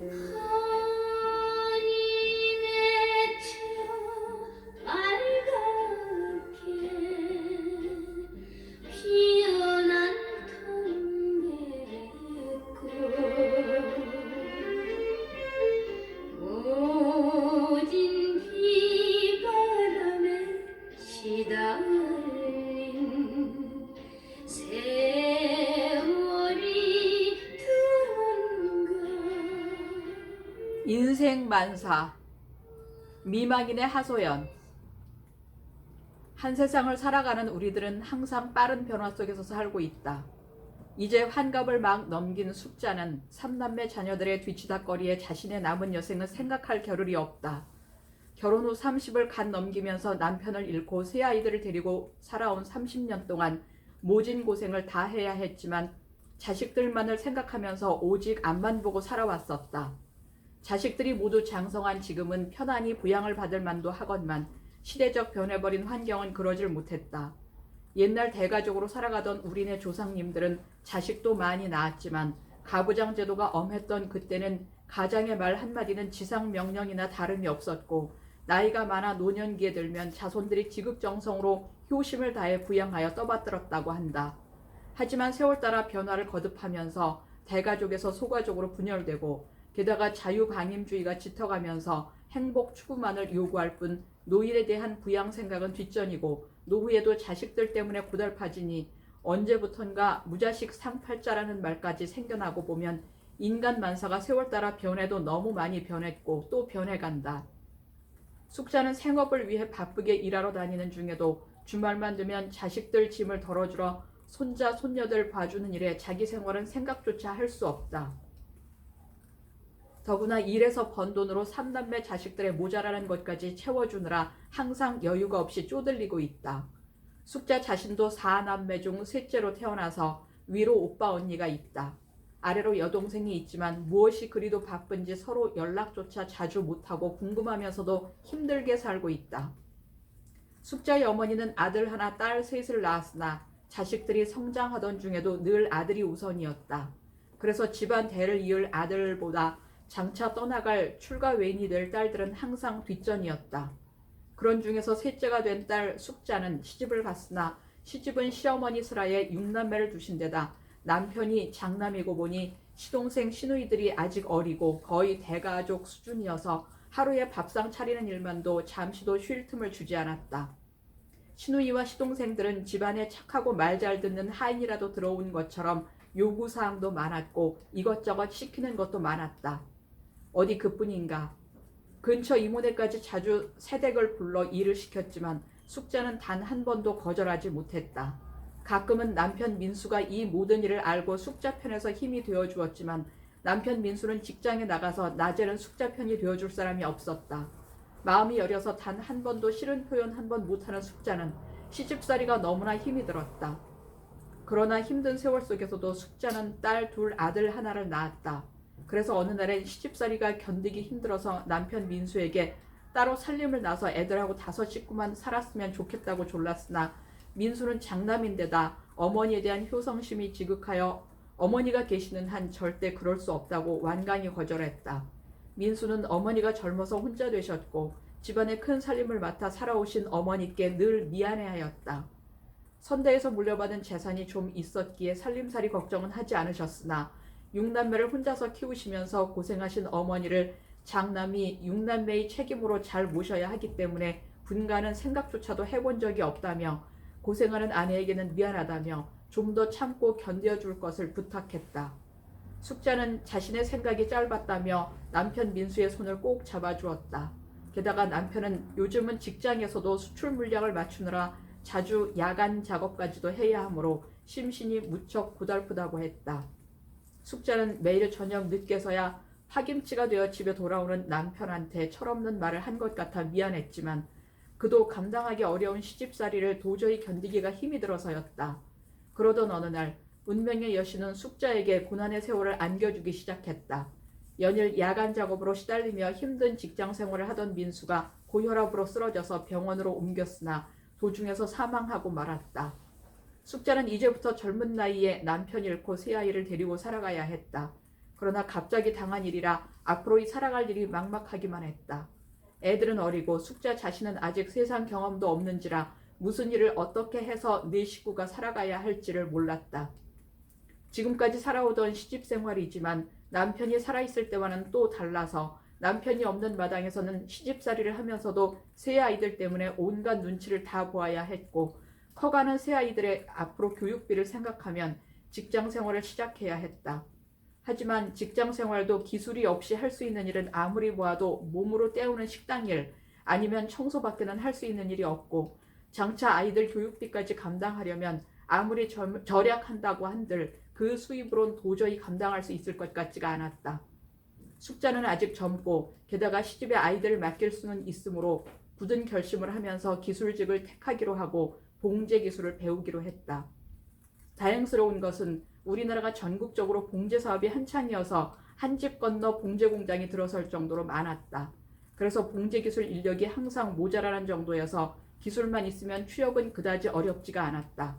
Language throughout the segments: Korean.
피 인생 만사 미망인의 하소연 한 세상을 살아가는 우리들은 항상 빠른 변화 속에서 살고 있다. 이제 환갑을 막 넘긴 숙자는 삼남매 자녀들의 뒤치다거리에 자신의 남은 여생을 생각할 겨를이 없다. 결혼 후 30을 간 넘기면서 남편을 잃고 세 아이들을 데리고 살아온 30년 동안 모진 고생을 다 해야 했지만 자식들만을 생각하면서 오직 앞만 보고 살아왔었다. 자식들이 모두 장성한 지금은 편안히 부양을 받을 만도 하건만 시대적 변해버린 환경은 그러질 못했다. 옛날 대가족으로 살아가던 우리네 조상님들은 자식도 많이 낳았지만 가부장 제도가 엄했던 그때는 가장의 말 한마디는 지상 명령이나 다름이 없었고 나이가 많아 노년기에 들면 자손들이 지극정성으로 효심을 다해 부양하여 떠받들었다고 한다. 하지만 세월 따라 변화를 거듭하면서 대가족에서 소가족으로 분열되고 게다가 자유방임주의가 짙어가면서 행복 추구만을 요구할 뿐 노일에 대한 부양 생각은 뒷전이고 노후에도 자식들 때문에 고달파지니 언제부턴가 무자식 상팔자라는 말까지 생겨나고 보면 인간 만사가 세월 따라 변해도 너무 많이 변했고 또 변해간다. 숙자는 생업을 위해 바쁘게 일하러 다니는 중에도 주말만 되면 자식들 짐을 덜어주러 손자 손녀들 봐주는 일에 자기 생활은 생각조차 할 수 없다. 더구나 일에서 번 돈으로 삼남매 자식들의 모자라는 것까지 채워주느라 항상 여유가 없이 쪼들리고 있다. 숙자 자신도 사남매 중 셋째로 태어나서 위로 오빠 언니가 있다. 아래로 여동생이 있지만 무엇이 그리도 바쁜지 서로 연락조차 자주 못하고 궁금하면서도 힘들게 살고 있다. 숙자의 어머니는 아들 하나 딸 셋을 낳았으나 자식들이 성장하던 중에도 늘 아들이 우선이었다. 그래서 집안 대를 이을 아들보다 장차 떠나갈 출가 외인이 될 딸들은 항상 뒷전이었다. 그런 중에서 셋째가 된 딸 숙자는 시집을 갔으나 시집은 시어머니 슬하에 육남매를 두신 데다 남편이 장남이고 보니 시동생 시누이들이 아직 어리고 거의 대가족 수준이어서 하루에 밥상 차리는 일만도 잠시도 쉴 틈을 주지 않았다. 시누이와 시동생들은 집안에 착하고 말 잘 듣는 하인이라도 들어온 것처럼 요구사항도 많았고 이것저것 시키는 것도 많았다. 어디 그뿐인가. 근처 이모네까지 자주 새댁을 불러 일을 시켰지만 숙자는 단 한 번도 거절하지 못했다. 가끔은 남편 민수가 이 모든 일을 알고 숙자 편에서 힘이 되어 주었지만 남편 민수는 직장에 나가서 낮에는 숙자 편이 되어 줄 사람이 없었다. 마음이 여려서 단 한 번도 싫은 표현 한 번 못하는 숙자는 시집살이가 너무나 힘이 들었다. 그러나 힘든 세월 속에서도 숙자는 딸 둘 아들 하나를 낳았다. 그래서 어느 날엔 시집살이가 견디기 힘들어서 남편 민수에게 따로 살림을 나서 애들하고 다섯 식구만 살았으면 좋겠다고 졸랐으나 민수는 장남인데다 어머니에 대한 효성심이 지극하여 어머니가 계시는 한 절대 그럴 수 없다고 완강히 거절했다. 민수는 어머니가 젊어서 혼자 되셨고 집안의 큰 살림을 맡아 살아오신 어머니께 늘 미안해하였다. 선대에서 물려받은 재산이 좀 있었기에 살림살이 걱정은 하지 않으셨으나 육남매를 혼자서 키우시면서 고생하신 어머니를 장남이 육남매의 책임으로 잘 모셔야 하기 때문에 분가는 생각조차도 해본 적이 없다며 고생하는 아내에게는 미안하다며 좀 더 참고 견뎌줄 것을 부탁했다. 숙자는 자신의 생각이 짧았다며 남편 민수의 손을 꼭 잡아주었다. 게다가 남편은 요즘은 직장에서도 수출 물량을 맞추느라 자주 야간 작업까지도 해야 하므로 심신이 무척 고달프다고 했다. 숙자는 매일 저녁 늦게서야 파김치가 되어 집에 돌아오는 남편한테 철없는 말을 한 것 같아 미안했지만 그도 감당하기 어려운 시집살이를 도저히 견디기가 힘이 들어서였다. 그러던 어느 날 운명의 여신은 숙자에게 고난의 세월을 안겨주기 시작했다. 연일 야간 작업으로 시달리며 힘든 직장 생활을 하던 민수가 고혈압으로 쓰러져서 병원으로 옮겼으나 도중에서 사망하고 말았다. 숙자는 이제부터 젊은 나이에 남편 잃고 새 아이를 데리고 살아가야 했다. 그러나 갑자기 당한 일이라 앞으로 이 살아갈 일이 막막하기만 했다. 애들은 어리고 숙자 자신은 아직 세상 경험도 없는지라 무슨 일을 어떻게 해서 네 식구가 살아가야 할지를 몰랐다. 지금까지 살아오던 시집 생활이지만 남편이 살아있을 때와는 또 달라서 남편이 없는 마당에서는 시집살이를 하면서도 새 아이들 때문에 온갖 눈치를 다 보아야 했고 커가는 새 아이들의 앞으로 교육비를 생각하면 직장 생활을 시작해야 했다. 하지만 직장 생활도 기술이 없이 할 수 있는 일은 아무리 보아도 몸으로 때우는 식당 일 아니면 청소밖에는 할 수 있는 일이 없고 장차 아이들 교육비까지 감당하려면 아무리 절- 절약한다고 한들 그 수입으론 도저히 감당할 수 있을 것 같지가 않았다. 숙자는 아직 젊고 게다가 시집에 아이들을 맡길 수는 있으므로 굳은 결심을 하면서 기술직을 택하기로 하고 봉제 기술을 배우기로 했다. 다행스러운 것은 우리나라가 전국적으로 봉제 사업이 한창이어서 한 집 건너 봉제 공장이 들어설 정도로 많았다. 그래서 봉제 기술 인력이 항상 모자라는 정도여서 기술만 있으면 취업은 그다지 어렵지가 않았다.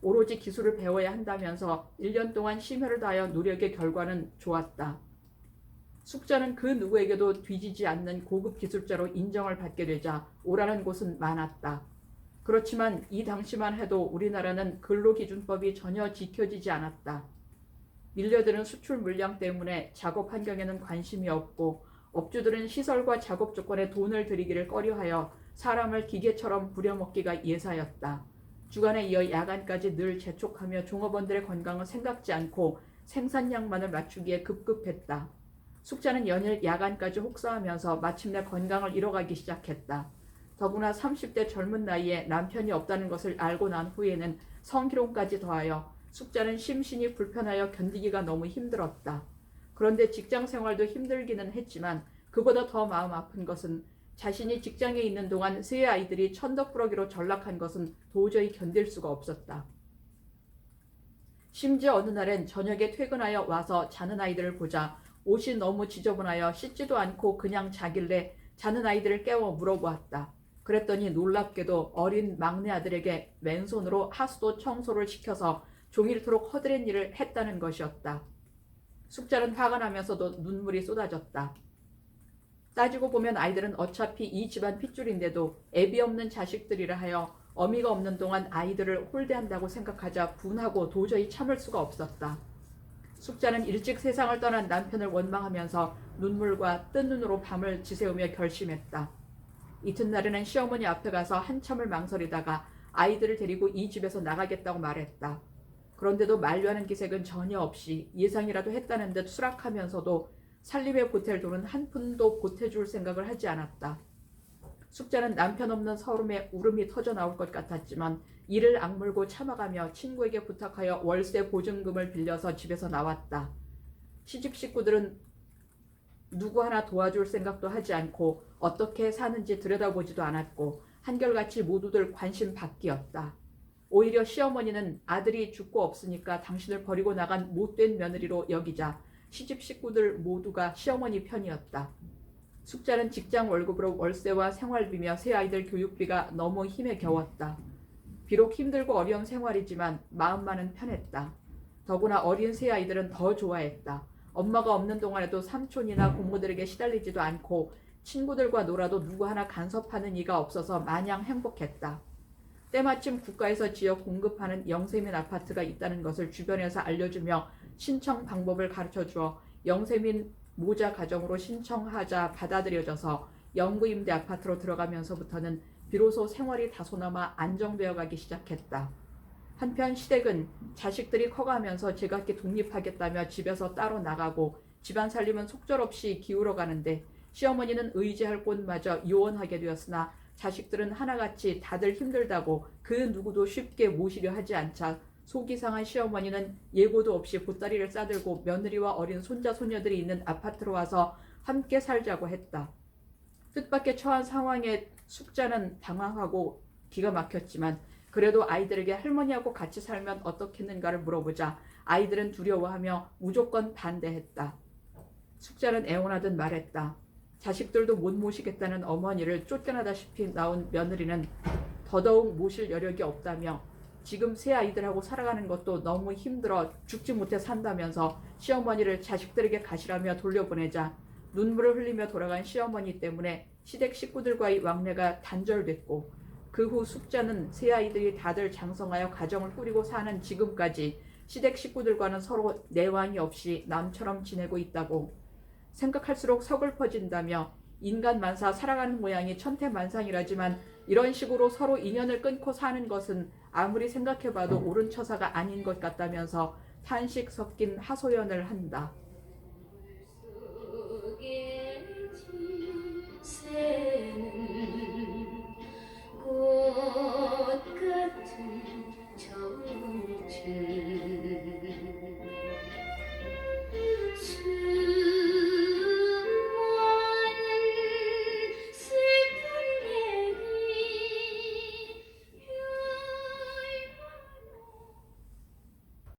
오로지 기술을 배워야 한다면서 1년 동안 심혈을 다하여 노력의 결과는 좋았다. 숙자는 그 누구에게도 뒤지지 않는 고급 기술자로 인정을 받게 되자 오라는 곳은 많았다. 그렇지만 이 당시만 해도 우리나라는 근로기준법이 전혀 지켜지지 않았다. 밀려드는 수출 물량 때문에 작업 환경에는 관심이 없고 업주들은 시설과 작업 조건에 돈을 들이기를 꺼려하여 사람을 기계처럼 부려먹기가 예사였다. 주간에 이어 야간까지 늘 재촉하며 종업원들의 건강을 생각지 않고 생산량만을 맞추기에 급급했다. 숙자는 연일 야간까지 혹사하면서 마침내 건강을 잃어가기 시작했다. 더구나 30대 젊은 나이에 남편이 없다는 것을 알고 난 후에는 성희롱까지 더하여 숙자는 심신이 불편하여 견디기가 너무 힘들었다. 그런데 직장 생활도 힘들기는 했지만 그보다 더 마음 아픈 것은 자신이 직장에 있는 동안 세 아이들이 천덕꾸러기로 전락한 것은 도저히 견딜 수가 없었다. 심지어 어느 날엔 저녁에 퇴근하여 와서 자는 아이들을 보자 옷이 너무 지저분하여 씻지도 않고 그냥 자길래 자는 아이들을 깨워 물어보았다. 그랬더니 놀랍게도 어린 막내 아들에게 맨손으로 하수도 청소를 시켜서 종일토록 허드렛 일을 했다는 것이었다. 숙자는 화가 나면서도 눈물이 쏟아졌다. 따지고 보면 아이들은 어차피 이 집안 핏줄인데도 애비 없는 자식들이라 하여 어미가 없는 동안 아이들을 홀대한다고 생각하자 분하고 도저히 참을 수가 없었다. 숙자는 일찍 세상을 떠난 남편을 원망하면서 눈물과 뜬 눈으로 밤을 지새우며 결심했다. 이튿날에는 시어머니 앞에 가서 한참을 망설이다가 아이들을 데리고 이 집에서 나가겠다고 말했다. 그런데도 만류하는 기색은 전혀 없이 예상이라도 했다는 듯 수락하면서도 살림에 보탤 돈은 한 푼도 보태줄 생각을 하지 않았다. 숙자는 남편 없는 서름에 울음이 터져 나올 것 같았지만 이를 악물고 참아가며 친구에게 부탁하여 월세 보증금을 빌려서 집에서 나왔다. 시집 식구들은 누구 하나 도와줄 생각도 하지 않고 어떻게 사는지 들여다보지도 않았고 한결같이 모두들 관심 밖이었다. 오히려 시어머니는 아들이 죽고 없으니까 당신을 버리고 나간 못된 며느리로 여기자 시집 식구들 모두가 시어머니 편이었다. 숙자는 직장 월급으로 월세와 생활비며 새 아이들 교육비가 너무 힘에 겨웠다. 비록 힘들고 어려운 생활이지만 마음만은 편했다. 더구나 어린 새 아이들은 더 좋아했다. 엄마가 없는 동안에도 삼촌이나 고모들에게 시달리지도 않고 친구들과 놀아도 누구 하나 간섭하는 이가 없어서 마냥 행복했다. 때마침 국가에서 지역 공급하는 영세민 아파트가 있다는 것을 주변에서 알려주며 신청 방법을 가르쳐 주어 영세민 모자 가정으로 신청하자 받아들여져서 영구임대 아파트로 들어가면서부터는 비로소 생활이 다소나마 안정되어 가기 시작했다. 한편 시댁은 자식들이 커가면서 제각기 독립하겠다며 집에서 따로 나가고 집안 살림은 속절없이 기울어 가는데 시어머니는 의지할 곳마저 요원하게 되었으나 자식들은 하나같이 다들 힘들다고 그 누구도 쉽게 모시려 하지 않자 속이 상한 시어머니는 예고도 없이 보따리를 싸들고 며느리와 어린 손자 소녀들이 있는 아파트로 와서 함께 살자고 했다. 뜻밖의 처한 상황에 숙자는 당황하고 기가 막혔지만 그래도 아이들에게 할머니하고 같이 살면 어떻겠는가를 물어보자 아이들은 두려워하며 무조건 반대했다. 숙자는 애원하듯 말했다. 자식들도 못 모시겠다는 어머니를 쫓겨나다시피 나온 며느리는 더더욱 모실 여력이 없다며 지금 새 아이들하고 살아가는 것도 너무 힘들어 죽지 못해 산다면서 시어머니를 자식들에게 가시라며 돌려보내자 눈물을 흘리며 돌아간 시어머니 때문에 시댁 식구들과의 왕래가 단절됐고 그 후 숙자는 새 아이들이 다들 장성하여 가정을 꾸리고 사는 지금까지 시댁 식구들과는 서로 내왕이 없이 남처럼 지내고 있다고 생각할수록 서글퍼진다며 인간 만사 살아가는 모양이 천태만상이라지만 이런 식으로 서로 인연을 끊고 사는 것은 아무리 생각해봐도 옳은 처사가 아닌 것 같다면서 탄식 섞인 하소연을 한다. see.